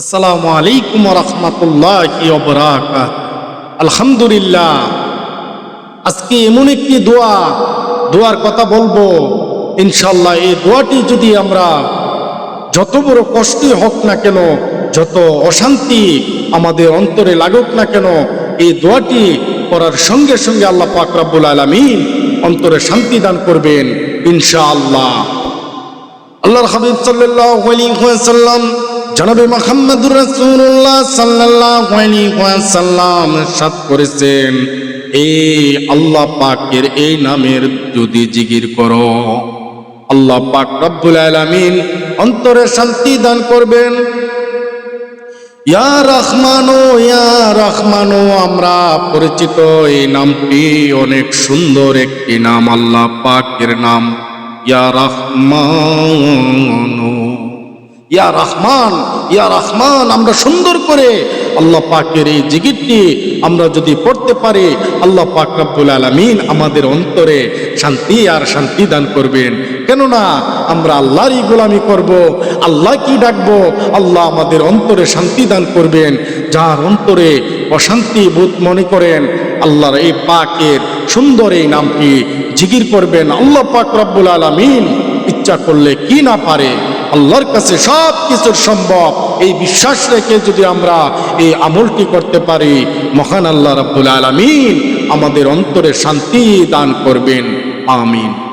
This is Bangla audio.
আসসালামু আলাইকুম রহমতুল্লাহ আলহামদুলিল্লাহ। আজকে এমন একটি দোয়া, দোয়ার কথা বলব। ইনশাল্লাহ এই দোয়াটি যদি আমরা যত বড় কষ্টই হোক না কেন, যত অশান্তি আমাদের অন্তরে লাগুক না কেন, এই দোয়াটি করার সঙ্গে সঙ্গে আল্লাহ পাক রাব্বুল আলামিন অন্তরে শান্তি দান করবেন, ইনশাআল্লাহ। আল্লাহর হাবিব ওয়াসাল্লাম জনাবে মুহাম্মদুর রাসূলুল্লাহ সাল্লাল্লাহু আলাইহি ওয়াসাল্লাম সাত করেছেন, এই আল্লাহ পাকের এই নামের যদি জিকির করো, আল্লাহ পাক রব্বুল আলামিন অন্তরে শান্তি দান করবেন। ইয়া রহমানো ইয়া রহমানো, আমরা পরিচিত এই নামটি অনেক সুন্দর একটি নাম, আল্লাহ পাকের নাম। ইয়া রহমানো। ইয়া রহমান ইয়া রহমান, আমরা সুন্দর করে আল্লাহ পাকের এই জিকিরটি আমরা যদি পড়তে পারি, আল্লাহ পাক রব্বুল আলামিন আমাদের অন্তরে শান্তি আর শান্তি দান করবেন। কেননা আমরা আল্লাহরই গোলামি করব, আল্লাহ কি ডাকবো, আল্লাহ আমাদের অন্তরে শান্তি দান করবেন। যার অন্তরে অশান্তি বোধ মনে করেন, আল্লাহর এই পাকের সুন্দর এই নামটি জিকির করবেন। আল্লাহ পাক রব্বুল আলামিন ইচ্ছা করলে কি না পারে। আল্লাহর কাছে সব কিছুর সম্ভব। এই বিশ্বাস রেখে যদি আমরা এই আমলটি করতে পারি, মহান আল্লাহ রাব্বুল আলামিন আমাদের অন্তরে শান্তি দান করবেন। আমিন।